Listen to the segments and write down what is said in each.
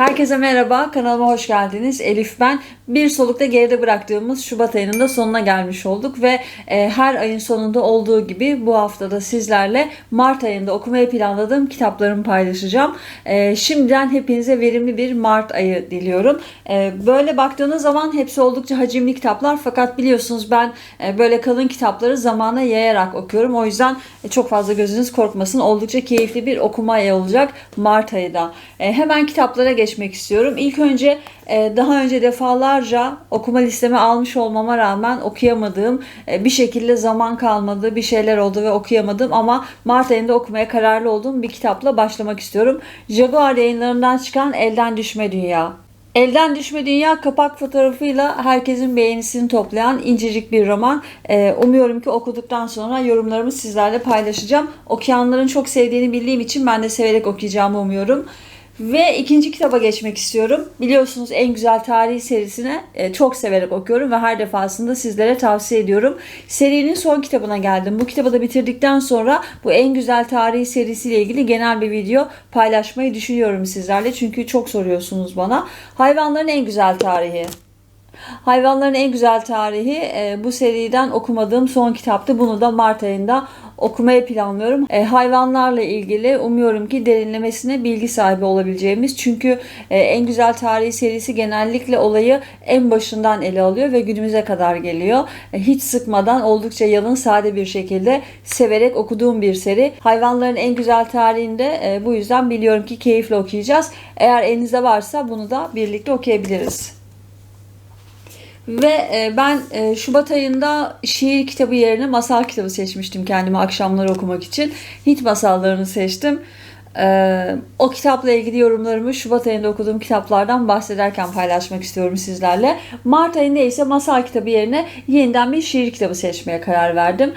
Herkese merhaba, kanalıma hoş geldiniz. Elif ben. Bir solukta geride bıraktığımız Şubat ayının da sonuna gelmiş olduk ve e, her ayın sonunda olduğu gibi bu haftada sizlerle Mart ayında okumayı planladığım kitaplarımı paylaşacağım. E, şimdiden hepinize verimli bir Mart ayı diliyorum. E, böyle baktığınız zaman hepsi oldukça hacimli kitaplar fakat biliyorsunuz ben e, böyle kalın kitapları zamana yayarak okuyorum. O yüzden e, çok fazla gözünüz korkmasın. Oldukça keyifli bir okuma ayı olacak Mart ayı da. E, hemen kitaplara geçmek istiyorum. İlk önce e, daha önce defalarca okuma listeme almış olmama rağmen okuyamadığım e, bir şekilde zaman kalmadı, bir şeyler oldu ve okuyamadım ama Mart ayında okumaya kararlı olduğum bir kitapla başlamak istiyorum. Jaguar yayınlarından çıkan Elden Düşme Dünya. Elden Düşme Dünya kapak fotoğrafıyla herkesin beğenisini toplayan incecik bir roman. Ee, umuyorum ki okuduktan sonra yorumlarımı sizlerle paylaşacağım. Okuyanların çok sevdiğini bildiğim için ben de severek okuyacağımı umuyorum. Ve ikinci kitaba geçmek istiyorum. Biliyorsunuz En Güzel Tarihi serisine e, çok severek okuyorum ve her defasında sizlere tavsiye ediyorum. Serinin son kitabına geldim. Bu kitabı da bitirdikten sonra bu En Güzel Tarihi serisiyle ilgili genel bir video paylaşmayı düşünüyorum sizlerle. Çünkü çok soruyorsunuz bana. Hayvanların en güzel tarihi. Hayvanların en güzel tarihi e, bu seriden okumadığım son kitaptı. Bunu da Mart ayında okumayı planlıyorum. E, hayvanlarla ilgili umuyorum ki derinlemesine bilgi sahibi olabileceğimiz. Çünkü e, en güzel tarihi serisi genellikle olayı en başından ele alıyor ve günümüze kadar geliyor. E, hiç sıkmadan oldukça yalın sade bir şekilde severek okuduğum bir seri. Hayvanların en güzel tarihinde e, bu yüzden biliyorum ki keyifle okuyacağız. Eğer elinizde varsa bunu da birlikte okuyabiliriz. Ve e, ben e, Şubat ayında şiir kitabı yerine masal kitabı seçmiştim kendime akşamları okumak için. Hint masallarını seçtim. E, o kitapla ilgili yorumlarımı Şubat ayında okuduğum kitaplardan bahsederken paylaşmak istiyorum sizlerle. Mart ayında ise masal kitabı yerine yeniden bir şiir kitabı seçmeye karar verdim.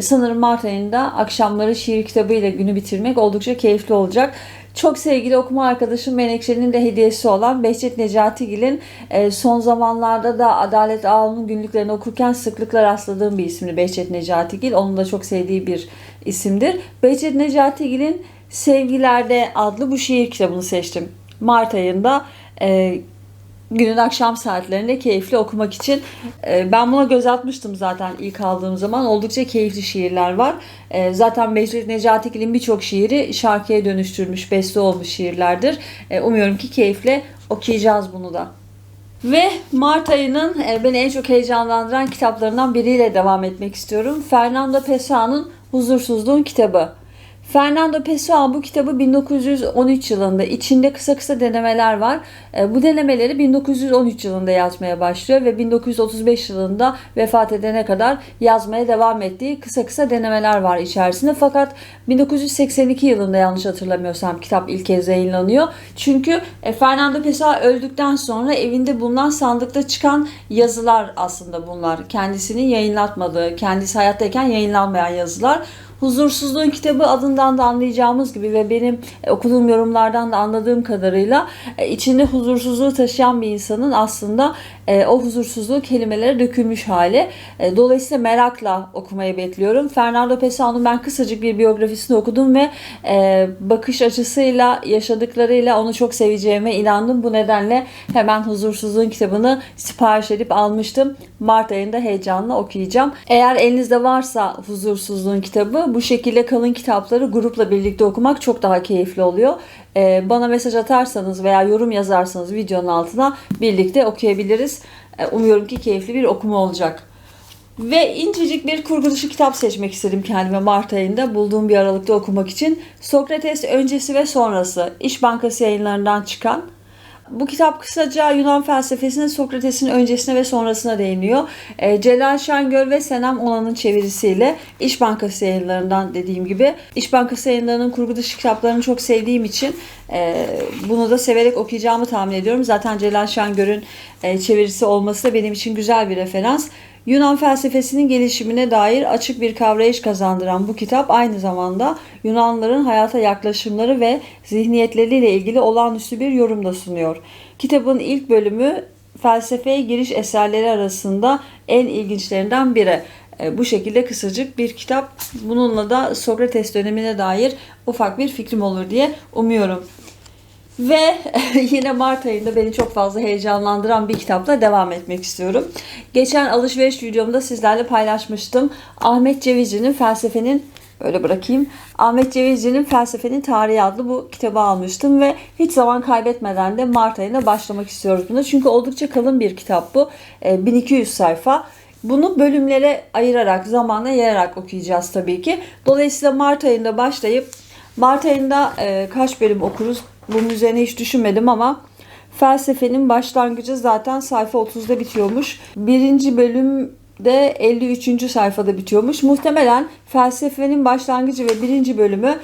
Sanırım Mart ayında akşamları şiir kitabıyla günü bitirmek oldukça keyifli olacak. Çok sevgili okuma arkadaşım Menekşe'nin de hediyesi olan Behçet Necatigil'in e, son zamanlarda da Adalet Ağa'nın günlüklerini okurken sıklıkla rastladığım bir isimli Behçet Necatigil. Onun da çok sevdiği bir isimdir. Behçet Necatigil'in Sevgilerde adlı bu şiir kitabını seçtim. Mart ayında e, günün akşam saatlerinde keyifli okumak için e, ben buna göz atmıştım zaten ilk aldığım zaman. Oldukça keyifli şiirler var. E, zaten Behçet Necatigil'in birçok şiiri şarkıya dönüştürmüş, beste olmuş şiirlerdir. E, umuyorum ki keyifle okuyacağız bunu da. Ve Mart ayının beni en çok heyecanlandıran kitaplarından biriyle devam etmek istiyorum. Fernando Pessoa'nın Huzursuzluğun kitabı. Fernando Pessoa bu kitabı 1913 yılında içinde kısa kısa denemeler var. E, bu denemeleri 1913 yılında yazmaya başlıyor ve 1935 yılında vefat edene kadar yazmaya devam ettiği kısa kısa denemeler var içerisinde. Fakat 1982 yılında yanlış hatırlamıyorsam kitap ilk kez yayınlanıyor. Çünkü e, Fernando Pessoa öldükten sonra evinde bulunan sandıkta çıkan yazılar aslında bunlar. Kendisinin yayınlatmadığı, kendisi hayattayken yayınlanmayan yazılar. Huzursuzluğun kitabı adından da anlayacağımız gibi ve benim e, okuduğum yorumlardan da anladığım kadarıyla e, içinde huzursuzluğu taşıyan bir insanın aslında e, o huzursuzluğu kelimelere dökülmüş hali. Dolayısıyla merakla okumayı bekliyorum. Fernando Pessoa'nın ben kısacık bir biyografisini okudum ve bakış açısıyla, yaşadıklarıyla onu çok seveceğime inandım. Bu nedenle hemen Huzursuzluğun kitabını sipariş edip almıştım. Mart ayında heyecanla okuyacağım. Eğer elinizde varsa Huzursuzluğun kitabı bu şekilde kalın kitapları grupla birlikte okumak çok daha keyifli oluyor. Ee, bana mesaj atarsanız veya yorum yazarsanız videonun altına birlikte okuyabiliriz. Ee, umuyorum ki keyifli bir okuma olacak. Ve incecik bir kurgu dışı kitap seçmek istedim kendime Mart ayında bulduğum bir aralıkta okumak için. Sokrates öncesi ve sonrası İş Bankası yayınlarından çıkan bu kitap kısaca Yunan felsefesinin Sokrates'in öncesine ve sonrasına değiniyor. E, Celal Şengör ve Senem Onan'ın çevirisiyle İş Bankası yayınlarından dediğim gibi. İş Bankası yayınlarının kurgu dışı kitaplarını çok sevdiğim için e, bunu da severek okuyacağımı tahmin ediyorum. Zaten Celal Şengör'ün e, çevirisi olması da benim için güzel bir referans. Yunan felsefesinin gelişimine dair açık bir kavrayış kazandıran bu kitap aynı zamanda Yunanlıların hayata yaklaşımları ve zihniyetleriyle ilgili olağanüstü bir yorum da sunuyor. Kitabın ilk bölümü felsefeye giriş eserleri arasında en ilginçlerinden biri. E, bu şekilde kısacık bir kitap. Bununla da Sokrates dönemine dair ufak bir fikrim olur diye umuyorum. Ve yine Mart ayında beni çok fazla heyecanlandıran bir kitapla devam etmek istiyorum. Geçen alışveriş videomda sizlerle paylaşmıştım. Ahmet Cevizci'nin felsefenin Böyle bırakayım. Ahmet Cevizci'nin Felsefenin Tarihi adlı bu kitabı almıştım ve hiç zaman kaybetmeden de Mart ayına başlamak istiyoruz buna. Çünkü oldukça kalın bir kitap bu. E, 1200 sayfa. Bunu bölümlere ayırarak, zamana yayarak okuyacağız tabii ki. Dolayısıyla Mart ayında başlayıp Mart ayında e, kaç bölüm okuruz bunun üzerine hiç düşünmedim ama felsefenin başlangıcı zaten sayfa 30'da bitiyormuş. Birinci bölüm de 53. sayfada bitiyormuş. Muhtemelen felsefenin başlangıcı ve birinci bölümü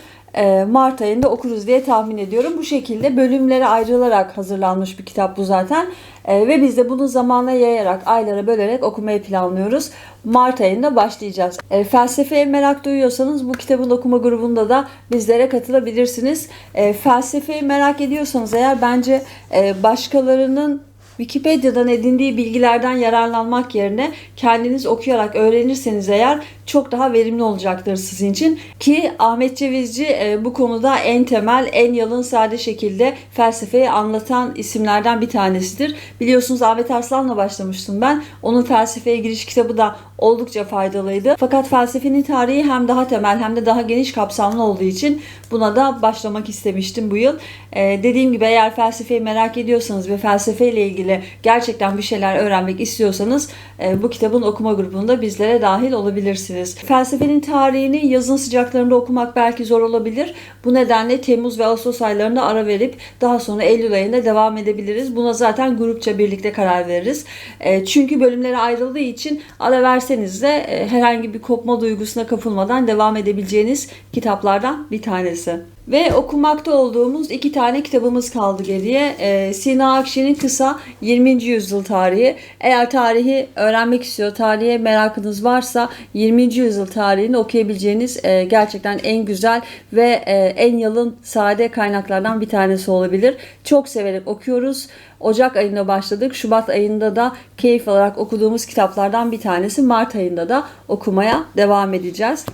Mart ayında okuruz diye tahmin ediyorum. Bu şekilde bölümlere ayrılarak hazırlanmış bir kitap bu zaten. E, ve biz de bunu zamana yayarak, aylara bölerek okumayı planlıyoruz. Mart ayında başlayacağız. E, felsefeye merak duyuyorsanız bu kitabın okuma grubunda da bizlere katılabilirsiniz. E, felsefeyi merak ediyorsanız eğer bence e, başkalarının Wikipedia'dan edindiği bilgilerden yararlanmak yerine kendiniz okuyarak öğrenirseniz eğer çok daha verimli olacaktır sizin için. Ki Ahmet Cevizci e, bu konuda en temel, en yalın sade şekilde felsefeyi anlatan isimlerden bir tanesidir. Biliyorsunuz Ahmet Arslan'la başlamıştım ben. Onun felsefeye giriş kitabı da oldukça faydalıydı. Fakat felsefenin tarihi hem daha temel hem de daha geniş kapsamlı olduğu için buna da başlamak istemiştim bu yıl. Ee, dediğim gibi eğer felsefeyi merak ediyorsanız ve felsefeyle ilgili gerçekten bir şeyler öğrenmek istiyorsanız e, bu kitabın okuma grubunda bizlere dahil olabilirsiniz. Felsefenin tarihini yazın sıcaklarında okumak belki zor olabilir. Bu nedenle Temmuz ve Ağustos aylarında ara verip daha sonra Eylül ayında devam edebiliriz. Buna zaten grupça birlikte karar veririz. E, çünkü bölümlere ayrıldığı için ara verseniz de e, herhangi bir kopma duygusuna kapılmadan devam edebileceğiniz kitaplardan bir tanesi. Ve okumakta olduğumuz iki tane kitabımız kaldı geriye. Ee, Sina Akşi'nin kısa 20. yüzyıl tarihi. Eğer tarihi öğrenmek istiyor, tarihe merakınız varsa 20. yüzyıl tarihini okuyabileceğiniz e, gerçekten en güzel ve e, en yalın sade kaynaklardan bir tanesi olabilir. Çok severek okuyoruz. Ocak ayında başladık. Şubat ayında da keyif alarak okuduğumuz kitaplardan bir tanesi. Mart ayında da okumaya devam edeceğiz.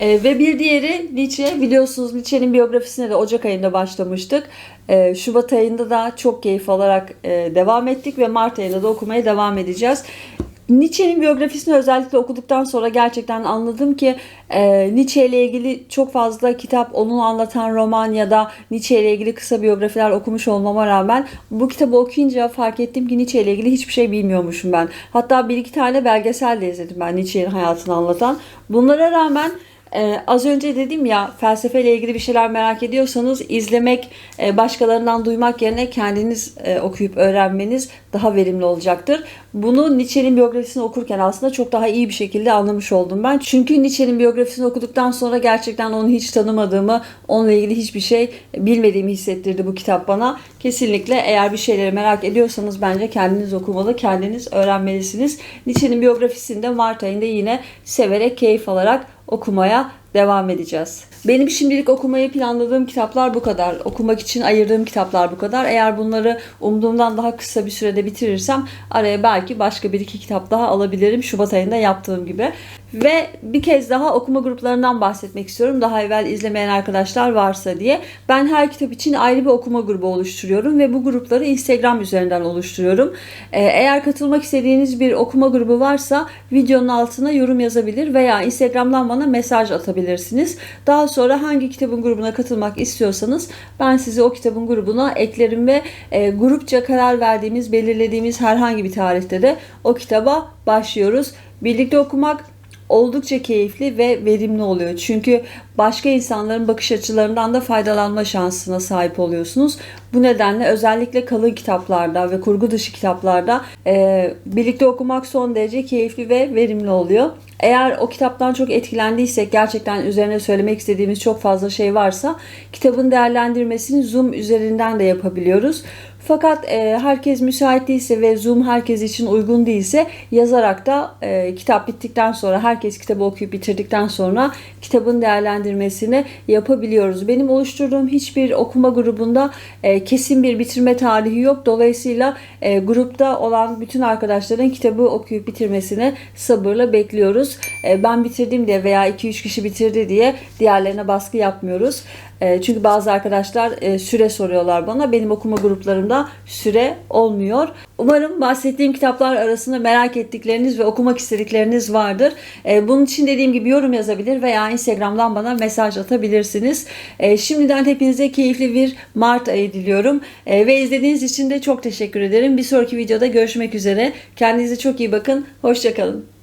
E, ve bir diğeri Nietzsche. Biliyorsunuz Nietzsche'nin biyografisine de Ocak ayında başlamıştık. E, Şubat ayında da çok keyif alarak e, devam ettik ve Mart ayında da okumaya devam edeceğiz. Nietzsche'nin biyografisini özellikle okuduktan sonra gerçekten anladım ki e, Nietzsche ile ilgili çok fazla kitap, onu anlatan roman ya da Nietzsche ile ilgili kısa biyografiler okumuş olmama rağmen bu kitabı okuyunca fark ettim ki Nietzsche ile ilgili hiçbir şey bilmiyormuşum ben. Hatta bir iki tane belgesel de izledim ben Nietzsche'nin hayatını anlatan. Bunlara rağmen ee, az önce dedim ya felsefeyle ilgili bir şeyler merak ediyorsanız izlemek, e, başkalarından duymak yerine kendiniz e, okuyup öğrenmeniz daha verimli olacaktır. Bunu Nietzsche'nin biyografisini okurken aslında çok daha iyi bir şekilde anlamış oldum ben. Çünkü Nietzsche'nin biyografisini okuduktan sonra gerçekten onu hiç tanımadığımı, onunla ilgili hiçbir şey bilmediğimi hissettirdi bu kitap bana. Kesinlikle eğer bir şeyleri merak ediyorsanız bence kendiniz okumalı, kendiniz öğrenmelisiniz. Nietzsche'nin biyografisinde Mart ayında yine severek, keyif alarak okumaya devam edeceğiz. Benim şimdilik okumayı planladığım kitaplar bu kadar. Okumak için ayırdığım kitaplar bu kadar. Eğer bunları umduğumdan daha kısa bir sürede bitirirsem araya belki başka bir iki kitap daha alabilirim. Şubat ayında yaptığım gibi. Ve bir kez daha okuma gruplarından bahsetmek istiyorum. Daha evvel izlemeyen arkadaşlar varsa diye. Ben her kitap için ayrı bir okuma grubu oluşturuyorum ve bu grupları Instagram üzerinden oluşturuyorum. Ee, eğer katılmak istediğiniz bir okuma grubu varsa videonun altına yorum yazabilir veya Instagram'dan bana mesaj atabilirsiniz. Daha sonra hangi kitabın grubuna katılmak istiyorsanız ben sizi o kitabın grubuna eklerim ve e, grupça karar verdiğimiz, belirlediğimiz herhangi bir tarihte de o kitaba başlıyoruz. Birlikte okumak oldukça keyifli ve verimli oluyor. Çünkü başka insanların bakış açılarından da faydalanma şansına sahip oluyorsunuz. Bu nedenle özellikle kalın kitaplarda ve kurgu dışı kitaplarda e, birlikte okumak son derece keyifli ve verimli oluyor. Eğer o kitaptan çok etkilendiysek gerçekten üzerine söylemek istediğimiz çok fazla şey varsa kitabın değerlendirmesini Zoom üzerinden de yapabiliyoruz. Fakat e, herkes müsait değilse ve Zoom herkes için uygun değilse yazarak da e, kitap bittikten sonra herkes kitabı okuyup bitirdikten sonra kitabın değerlendirmesini yapabiliyoruz. Benim oluşturduğum hiçbir okuma grubunda e, kesin bir bitirme tarihi yok. Dolayısıyla e, grupta olan bütün arkadaşların kitabı okuyup bitirmesini sabırla bekliyoruz. E, ben bitirdim diye veya 2-3 kişi bitirdi diye diğerlerine baskı yapmıyoruz. E, çünkü bazı arkadaşlar e, süre soruyorlar bana. Benim okuma gruplarımda süre olmuyor. Umarım bahsettiğim kitaplar arasında merak ettikleriniz ve okumak istedikleriniz vardır. E, bunun için dediğim gibi yorum yazabilir veya Instagram'dan bana mesaj atabilirsiniz. E, şimdiden hepinize keyifli bir Mart ayı diliyorum. Ve izlediğiniz için de çok teşekkür ederim. Bir sonraki videoda görüşmek üzere. Kendinize çok iyi bakın. Hoşçakalın.